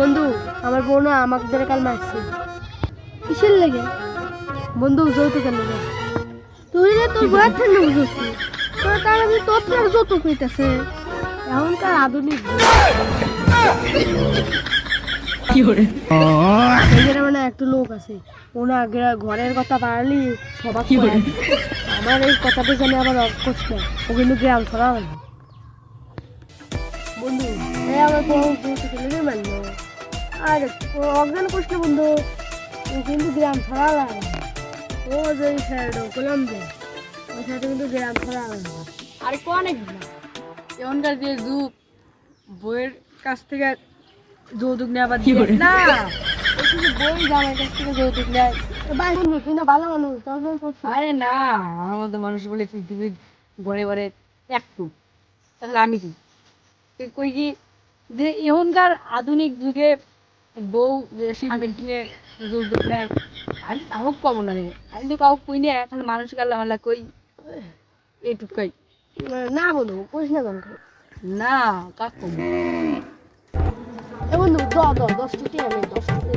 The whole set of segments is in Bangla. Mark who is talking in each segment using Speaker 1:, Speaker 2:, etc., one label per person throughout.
Speaker 1: বন্ধু আমার বোন আমাকে ধরে কাল মারছে। কিসের লেগে? বন্ধু যৌতুকের লেগে তুই রে তোর বয়ার ঠান্ডা বুঝছিস তোর কারণে আমি তোর যৌতুক নিতেছে এখনকার আধুনিক যে মানে একটা লোক আছে ওনা ঘরের কথা সবার করে। আমার এই কথাটা জানি আবার অকস না ও কিন্তু গ্রাম ছড়া বন্ধু আমার যৌতুক লেগে মানলো। আর ও অজ্ঞান করছে বন্ধু কিন্তু গ্রাম ছড়া লাগে ও যে সাইড কলম্বে ওই সাইডে কিন্তু গ্রাম ছড়া লাগে
Speaker 2: আরে কো অনেক এখনকার যে যুগ বইয়ের কাছ থেকে যৌতুক নেওয়া বাদ দিয়ে না ও শুধু বই জামাই কাছ থেকে যৌতুক নেয়।
Speaker 1: ভালো মানুষ
Speaker 2: আরে না আমার মতো মানুষ বলে পৃথিবীর ঘরে ঘরে একটু তাহলে আমি কি? কই কি? যে এখনকার আধুনিক যুগে বউ আমি তাও কম না আমি তো কাউ কই না তাহলে মানুষ কাল আমার কই এইটুক কই
Speaker 1: না বন্ধু কইস না কেন?
Speaker 2: না কাক। কম
Speaker 1: এ বন্ধু দ দ দশ টাকা আমি দশ টাকা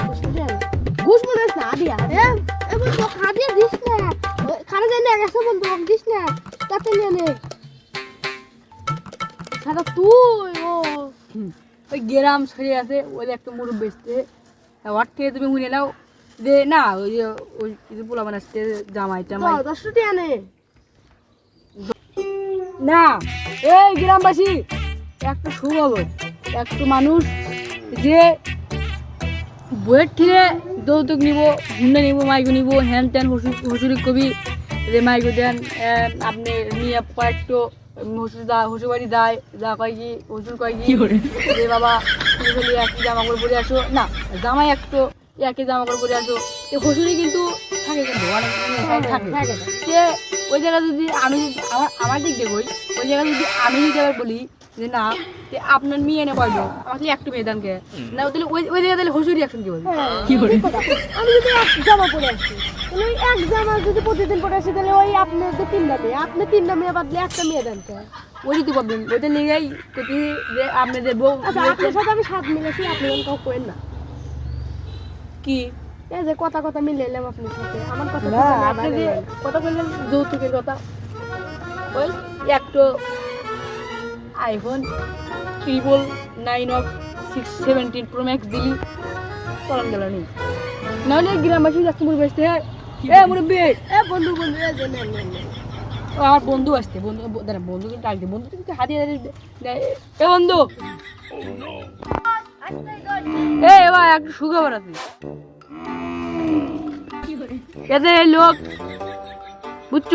Speaker 1: দশ আমি। ঘুষ মনে হচ্ছে না আদিয়া রে? এ বন্ধু খাদিয়া দিস না। খানা জানি গেছে বন্ধু দিস না। তাতে নিয়ে নে। সারা তুই ও।
Speaker 2: হুম। ওই গ্রাম সরে আছে ওই যে একটা মুরুব বেচতে ওয়ার থেকে তুমি শুনে নাও। যে না ওই যে ওই কিছু পোলা বানাচ্ছে জামাই টামাই।
Speaker 1: দ, দশ টাকা নে
Speaker 2: না এই গ্রামবাসী একটা সুখবর একটা মানুষ যে বইয়ের ঠিরে যৌতুক নিব হুন্ডা নিব মাইগো নিব হ্যান ত্যান হসুরি কবি যে মাইগো দেন আপনি নিয়ে কয়েকটো হসুর দা হসুর বাড়ি দেয় যা কয় কি হসুর কয় কি যে বাবা তুমি খালি একই জামা কাপড় পরে আসো। না জামাই একটু একই জামা কাপড় পরে আসো। এই হসুরি কিন্তু থাকে কিন্তু অনেক থাকে যে ওই জায়গায় যদি আমি আমার আমার দিক ওই জায়গায় যদি আমি যদি আবার বলি যে না যে আপনার মেয়ে এনে পাইলো আমার খালি একটু মেয়েদানকে না তাহলে ওই ওই জায়গায় তাহলে হসুরি অ্যাকশন কি বলবে?
Speaker 1: কি করে আমি যদি জামা পরে আসি তাহলে ওই এক জামা যদি প্রতিদিন পরে আসি তাহলে ওই আপনার যে তিনটা মেয়ে আপনি তিনটা মেয়ে বাদলে একটা মেয়ে দেন তো।
Speaker 2: ওই তো প্রবলেম ওইটা লেগেই যদি যে আপনাদের বউ
Speaker 1: আচ্ছা আপনার সাথে আমি সাত মিলেছি আপনি কাউ কোয়েন না।
Speaker 2: কি?
Speaker 1: এই যে কথা কথা মিলে এলাম আপনার সাথে আমার কথা
Speaker 2: না আপনি যে কথা বললেন যৌতুকের কথা ওই একটু iPhone triple nine of six seventeen pro max দিলি চলন গেল নেই নাহলে গ্রামবাসী যাচ্ছে মুরব্বী আসতে এ মুরব্বী।
Speaker 1: এ বন্ধু বন্ধু।
Speaker 2: ও আমার বন্ধু আসছে বন্ধু দাঁড়া বন্ধু কিন্তু ডাকছে বন্ধু কিন্তু হাতিয়ে এ বন্ধু। এ একটু সুখবর আছে এতে লোক বুঝছ?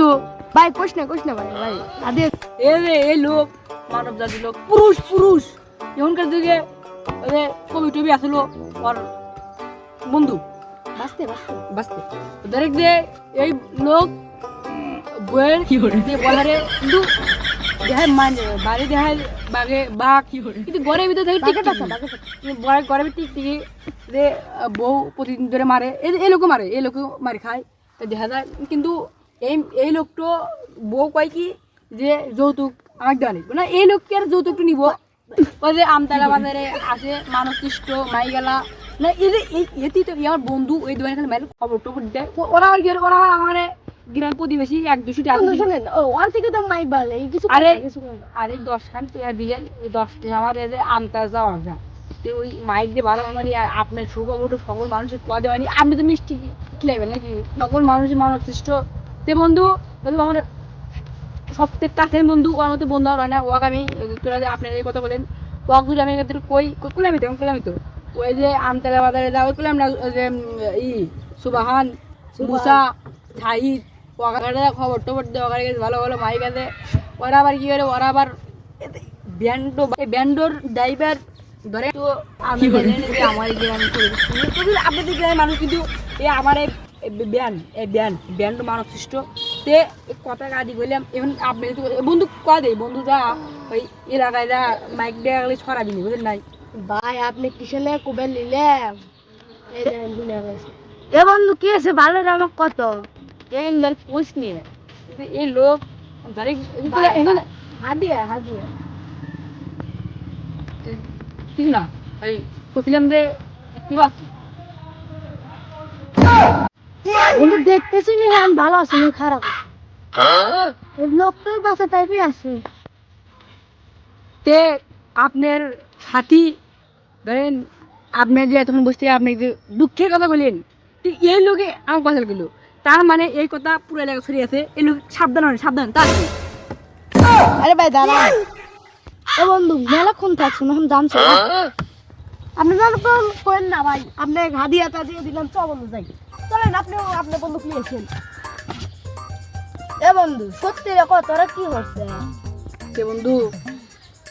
Speaker 1: ভাই কোশ না কোশ না ভাই ভাই আদে
Speaker 2: এ রে এই লোক মানব জাতি লোক পুরুষ পুরুষ। এখনকার যুগে কবি টবি আসলো ওর বন্ধু।
Speaker 1: বাঁচতে বাঁচতে।
Speaker 2: ডাইরেক্ট যে এই লোক বইয়ের যে বলারে কিন্তু দেখায় মানে বাড়ি দেখায় বাঘে বাঘ। কিন্তু ঘরের ভিতরে থাকে টিক
Speaker 1: বাগেটা বাগেটা
Speaker 2: ঘরের ঘরের ভিতরে টিক যে বউ প্রতিদিন ধরে মারে। এই এই লোকও মারে এই লোকও মারি খায়। তো দেখা যায় কিন্তু এই এই লোকটো বউ কয় কি যে যৌতুক আমাকে দেওয়া নিব না এই লোককে আর যৌতুকটা নিব। ওই যে আমতলা বাজারে আছে মানুষ মাই গেলা না এই এতেই তো আমার বন্ধু ওই দোকানে খালি মাইল খবর টবর দেয় ওরা আর কি ওরা আমার গ্রাম প্রতিবেশী এক দুশো টাকা
Speaker 1: শুনেন ওর থেকে তো মাই এই কিছু
Speaker 2: আরে-। আরে দশ খান পেয়ার দিলেন ওই আমার যে যাওয়া যা তো ওই মাইক দিয়ে ভালো মানে আপনার সুখবর সকল মানুষের কোয়া দেওয়ানি আপনি তো মিষ্টি খেলাইবেন নাকি? সকল মানুষের মানব সৃষ্ট তে বন্ধু আমার সবথেকে কাছের বন্ধু ওর মতো বন্ধু আর হয় না। ওকে আমি আপনার এই কথা বলেন ওকে যদি আমি এদের কই কুলামি তো? কুলামি তো? ওই যে আমতলা বাজারে কুলাম না ওই যে ই সুবাহান মুসা সাহিদ ওখানে খবর টবর দিয়ে ওখানে গেছে ভালো ভালো মাইক আছে। ওরা আবার কি করে ওরা আবার ব্যান্ডো ব্যান্ডোর ড্রাইভার ধরে। তো আমি যে আমার গ্রামে আপনাদের গ্রামের মানুষ কিন্তু এই আমার এই ব্যান্ড এই ব্যান্ড ব্যান্ড মানব সৃষ্ট। তে কথা গাড়ি বললাম এখন আপনি বন্ধু কয়া দেয় বন্ধু যা ওই এলাকায় যা মাইক দিয়ে গেলে ছড়াবি বুঝলেন নাই?
Speaker 1: ভাই আপনি কিসেলে কুবের নিলে এ বন্ধু কি আছে ভালো আমার কত?
Speaker 2: এই পুষ নিয়ে এই লোক
Speaker 1: হাদিয়া হাদিয়া।
Speaker 2: না? যে কি
Speaker 1: বন্ধু দেখতেছি কি হ্যাঁ ভালো আছে না খারাপ এই লোকটার বাসা টাইপই আছে।
Speaker 2: তে আপনার সাথী ধরেন আপনি যে তখন বসতে আপনি যে দুঃখের কথা বললেন তো এই লোকে আমার কথা গেল। তার মানে এই কথা পুরো এলাকা ছড়িয়ে আছে। এই লোক সাবধান হন সাবধান তার
Speaker 1: আরে ভাই দাঁড়া এ বন্ধু মেলাক্ষণ থাকছো না এখন জানছো আপনি মেলাক্ষণ করেন না ভাই। আপনি হাদিয়া টাদিয়া দিলাম চ বন্ধু যাই। চলেন আপনি আপনি বন্ধু কি নিয়েছেন এ বন্ধু সত্যি রে কত তোরা কি হচ্ছে
Speaker 2: সে বন্ধু?